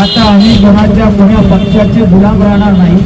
आता आम्ही कोणाच्या कोण्या पक्षाचे गुलाम राहणार नाही.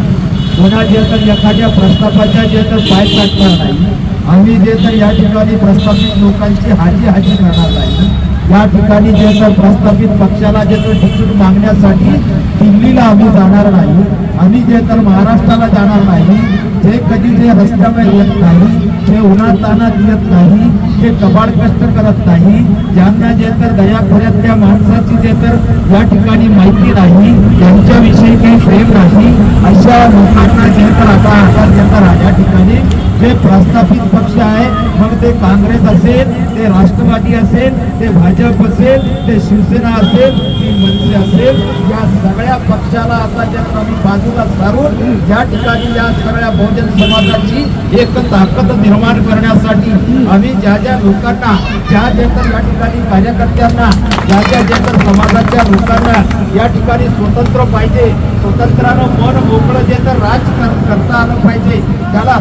कोणाचे तर एखाद्या प्रस्तापाच्या जे तर पाय टाकणार नाही. आम्ही जे तर या ठिकाणी प्रस्थापित लोकांची हाजी हाजी करणार नाही. या ठिकाणी जे तर प्रस्थापित पक्षाला जे तर तिकीट मागण्यासाठी दिल्लीला आम्ही जाणार नाही. आम्ही जे तर महाराष्ट्राला जाणार नाही. ते कधी जे रस्त्यावर येत नाही जे उन्हात तानात येत नाही ते कबाड कष्ट करत नाही. ज्यांना जे तर दयाखोऱ्यातल्या माणसाची जे तर या ठिकाणी माहिती नाही त्यांच्याविषयी काही प्रेम नाही. अशा लोकांना जे तर आता आता जे तर या ठिकाणी जे प्रस्थापित पक्ष आहे मग ते काँग्रेस असेल ते राष्ट्रवादी असेल ते भाजप असेल ते शिवसेना असेल ती मनसे असेल या सगळ्या पक्षाला आता ज्या आम्ही बाजूला सारून या ठिकाणी या सगळ्या बहुजन समाजाची एक ताकद निर्माण करण्यासाठी आम्ही ज्या ज्या लोकांना ज्या जे तर या ठिकाणी कार्यकर्त्यांना ज्या ज्या ज्या तर समाजाच्या लोकांना या ठिकाणी स्वतंत्र पाहिजे स्वतंत्रानं मन मोकळं जे तर राज करता आलं पाहिजे त्याला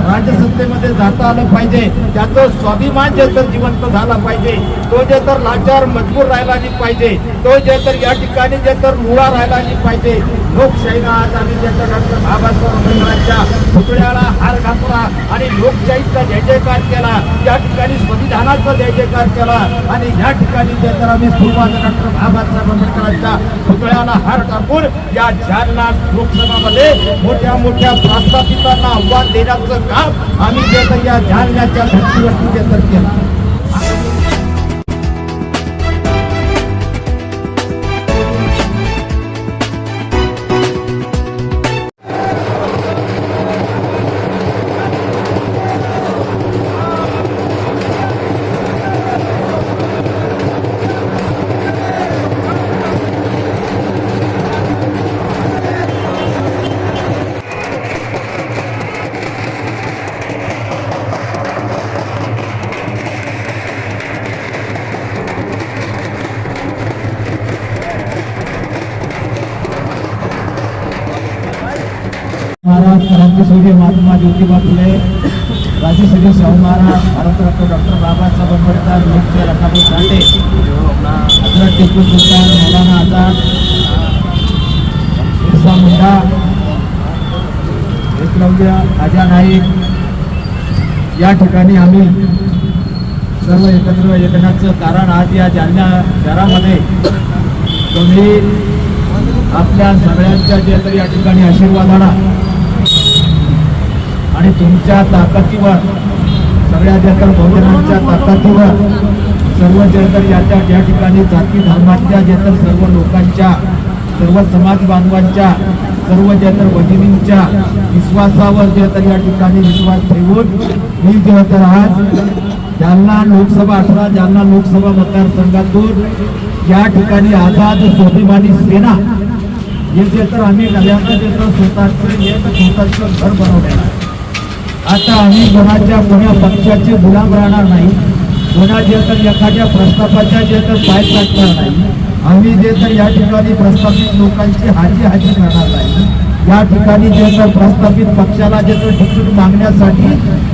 राजसत्तेमध्ये जाता आलं पाहिजे. त्याचं स्वाभिमान जे तर जिवंत झाला पाहिजे. तो जे तर लाचार मजबूर राहिला नाही पाहिजे. तो जे तर या ठिकाणी जे तर मुळा राहिला नाही पाहिजे. लोकशाहीला आज आम्ही जे तर डॉक्टर बाबासाहेब आंबेडकरांच्या पुतळ्याला हार घातला आणि लोकशाहीचा जय जयकार केला. या ठिकाणी संविधानाचा जय जयकार केला. आणि या ठिकाणी जे तर आम्ही सुरुवात डॉक्टर बाबासाहेब आंबेडकरांच्या पुतळ्याला हार टाकून या जालना लोकसभामध्ये मोठ्या मोठ्या प्रस्थापितांना आव्हान देण्याचं काम आम्ही जे तर या जालन्याच्या धर्तीवरती जे तर केलं महाराज क्रांतीसूर्य महात्मा ज्योतिबा फुले राजश्री शाहू महाराज भारतरत्न डॉक्टर बाबासाहेब आंबेडकर लोकशाही रकाबी साठे हजरत टिपू सुलतान मौलाना आझाद बिरसा मुंडा एकलव्य राजा नाईक या ठिकाणी आम्ही सर्व एकत्र येण्याचं कारण आज या जालना शहरामध्ये तुम्ही आपल्या सगळ्यांच्या जे तरी या ठिकाणी आशीर्वादाला आणि तुमच्या ताकदीवर सगळ्या ज्या तर बहुजनांच्या ताकदीवर सर्व जे याच्या ज्या ठिकाणी जाती धर्माच्या जे तर सर्व लोकांच्या सर्व समाज बांधवांच्या सर्व जे तर भगिनींच्या विश्वासावर जे तर या ठिकाणी विश्वास ठेवून मी जे तर आज जालना लोकसभा अठरा जालना लोकसभा मतदारसंघातून या ठिकाणी आझाद स्वाभिमानी सेना हे जे तर आम्ही नव्यानं जे तर स्वतःचं स्वतःचं घर बनवलेलं आहे. आता आम्ही कोणाच्या कोण्या पक्षाचे गुलाम राहणार नाही. कोणाचे तर एखाद्या प्रस्तावाच्या जे तर पाय टाकणार नाही. आम्ही जे तर या ठिकाणी प्रस्थापित लोकांची हाजी हाजी करणार नाही. या ठिकाणी जे तर प्रस्थापित पक्षाला जे तर तिकीट मागण्यासाठी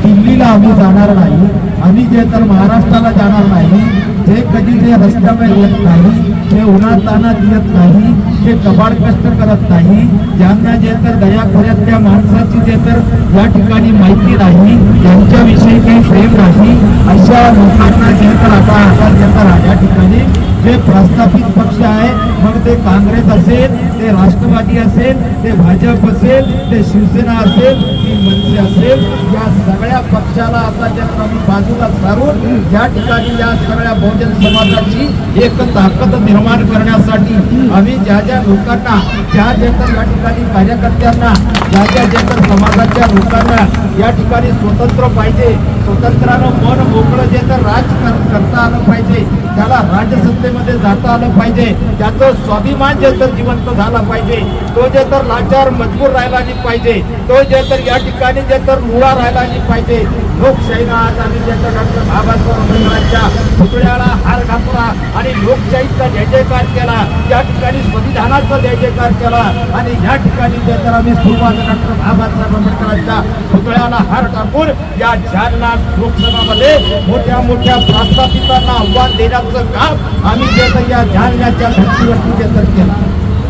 दिल्लीला आम्ही जाणार नाही. आम्ही जे तर महाराष्ट्राला जाणार नाही. ते कधी जे रस्त्यावर येत नाही. ते उन्हात तानात येत नाही ते कबाड कष्ट करत नाही. ज्यांना जे तर दयाखोऱ्यातल्या माणसाची जे तर या ठिकाणी माहिती नाही त्यांच्याविषयी काही प्रेम नाही अशा लोकांना जे तर आता आता जे तर या ठिकाणी जे प्रस्थापित पक्ष आहे मग ते काँग्रेस असेल ते राष्ट्रवादी असेल ते भाजप असेल ते शिवसेना असेल ती मनसे असेल या सगळ्या पक्षाला आता जे आम्ही बाजूला सारून या ठिकाणी या सगळ्या बहुजन समाजाची एक ताकद निर्माण करण्यासाठी आम्ही ज्या ज्या लोकांना ज्या जे तर या ठिकाणी कार्यकर्त्यांना ज्या ज्या जे तर समाजाच्या लोकांना या ठिकाणी स्वतंत्र पाहिजे स्वतंत्रानं मन मोकळं जे तर राज कर- करता आलं पाहिजे त्याला राजसत्तेमध्ये जाता आलं पाहिजे त्याचं स्वाभिमान जे तर जिवंत झाला पाहिजे तो जे तर लाचार मजबूर राहिला नाही पाहिजे तो जे तर या ठिकाणी जे तर मुळा राहिला नाही पाहिजे. लोकशाहीला आज आम्ही जे तर डॉक्टर बाबासाहेब आंबेडकरांच्या पुतळ्याला हार घातला आणि लोकशाहीचा जय जयकार केला या ठिकाणी संविधानाचा जय जयकार केला आणि या ठिकाणी जे तर आम्ही सुरुवात डॉक्टर बाबासाहेब आंबेडकरांच्या पुतळ्याला हार टाकून या जालना लोकसभामध्ये मोठ्या मोठ्या प्रस्थापितांना आव्हान देण्याचं काम आम्ही जे तर या जालन्याच्या धर्तीवरती जे तर केलं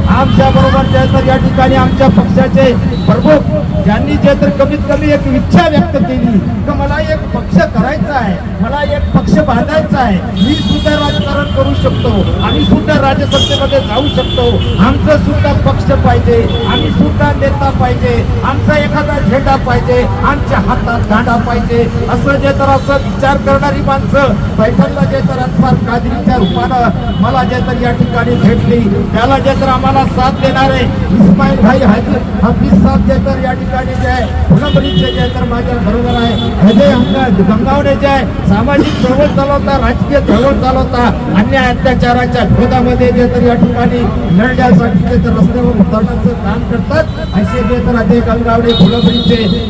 आमच्या बरोबर जे तर या ठिकाणी आमच्या पक्षाचे प्रमुख ज्यांनी जे तर कमीत कमी एक इच्छा व्यक्त केली की मला एक पक्ष करायचा आहे मला एक पक्ष बांधायचा आहे मी सुद्धा राजकारण करू शकतो आम्ही सुद्धा राज्यसत्तेमध्ये जाऊ शकतो. आमचं सुद्धा पक्ष पाहिजे. आम्ही सुद्धा नेता पाहिजे. आमचा एखादा झेंडा पाहिजे आमच्या हातात दांडा पाहिजे. असं जे तर असं विचार करणारी माणसं पैठणला जे तर अनुसार कादरीच्या रूपानं मला जे तर या ठिकाणी भेटली त्याला जे तर आम्हाला साथ देणारे इस्माईल भाई हाजी हफीज साहेब जे तर या ठिकाणी जे आहे फुलंबरीचे जे तर माझ्या बरोबर आहे अजय अंक गंगावणे जे आहे सामाजिक चळवळ चालवता राजकीय चळवळ चालवता अन्याय अत्याचाराच्या विरोधामध्ये जे तर या ठिकाणी लढण्यासाठी जे तर रस्त्यावर उतरण्याचं काम करतात असे जे तर अजय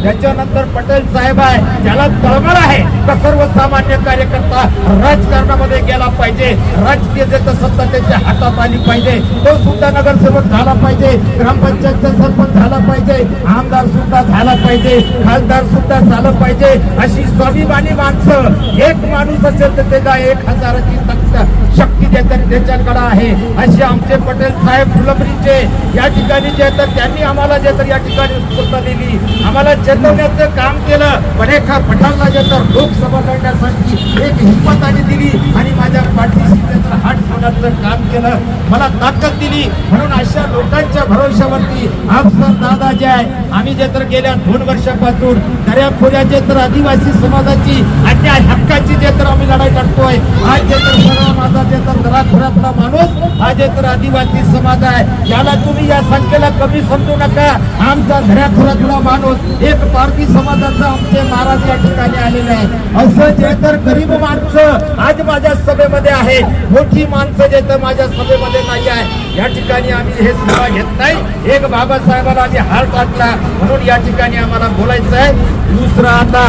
त्याच्यानंतर पटेल साहेब आहे. ज्याला तळमळ आहे तर सर्वसामान्य कार्यकर्ता राजकारणामध्ये गेला पाहिजे. राजकीय जे सत्ता त्याच्या हातात आली पाहिजे. तो सुद्धा नगरसेवक झाला पाहिजे. ग्रामपंचायतचा सरपंच झाला पाहिजे. आमदार सुद्धा झाला पाहिजे. खासदार सुद्धा झालं पाहिजे. अशी स्वाभिमानी माणसं एक माणूस असेल तर त्याचा एक हजाराची तक्त शक्ती देतात त्याच्याकडे आहे. असे आमचे पटेल साहेब फुलंबरीचे या ठिकाणी जे तर त्यांनी आम्हाला जे तर या ठिकाणी उत्स्फूर्तता दिली. आम्हाला चेतवण्याचं काम केलं. पण एका पठाणला जे तर लोकसभा लढण्यासाठी एक हिंमत आणि दिली आणि माझ्या पाठीशी त्याचं हात ठेवण्याचं काम केलं. मला ताकद दिली. म्हणून अशा लोकांच्या भरोश्यावरती आपसर जे आहे. आम्ही जे तर गेल्या दोन वर्षापासून दर्याखोऱ्या तर आदिवासी समाजाची अन्याय हक्काची जे तर आम्ही लढाई लढतोय आज जे तर सर्व माझा जे तर दराखोऱ्यातला माणूस हा जे तर आदिवासी समाज आहे याला तुम्ही या संख्येला कमी समजू नका. आमचा दर्याखोऱ्यातला माणूस एक पारधी समाजाचा आमचे महाराज या ठिकाणी आलेले आहे. असं जे तर गरीब माणसं आज माझ्या सभेमध्ये आहे मोठी माणसं जे तर माझ्या सभेमध्ये नाही आहे. या ठिकाणी आम्ही हे सेवा घेत नाही. एक बाबासाहेबाला आम्ही हार टाकला म्हणून या ठिकाणी आम्हाला बोलायचं आहे दुसरं आता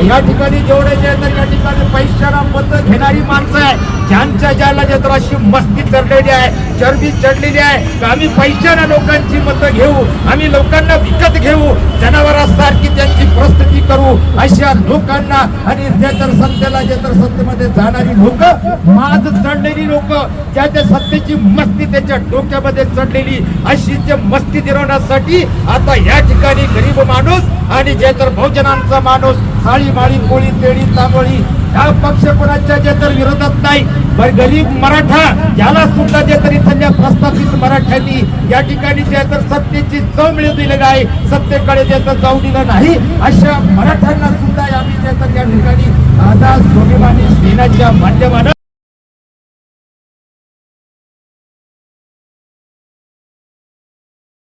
या ठिकाणी जेवढे जे तर या ठिकाणी पैशाला मत घेणारी माणसं आहे ज्यांच्या ज्याला जे तर अशी मस्ती चढलेली आहे चरबी चढलेली आहे तर आम्ही पैशाला लोकांची मतं घेऊ आम्ही लोकांना विकत घेऊ जनावरांसारखी त्यांची प्रस्तुती करू अशा लोकांना आणि जे तर सत्तेला जे तर सत्तेमध्ये जाणारी लोक माज चढलेली लोक ज्या त्या सत्तेची मस्ती त्याच्या डोक्यामध्ये चढलेली अशी जे मस्ती दिरवण्यासाठी आता या ठिकाणी गरीब माणूस आणि जे तर बहुजनांचा माणूस थाळी माळी पोळी तेळी तांबळी ह्या पक्ष कोणाच्या जे तर विरोधात नाही पण गरीब मराठा याला सुद्धा जे तरी इथल्या प्रस्थापित मराठ्यांनी या ठिकाणी जे तर सत्तेची चव मिळू दिलेली आहे सत्तेकडे जे तर जाऊ दिलं नाही अशा मराठ्यांना सुद्धा आम्ही जे तर या ठिकाणी दादा स्वाभिमानी सेनाच्या माध्यमानं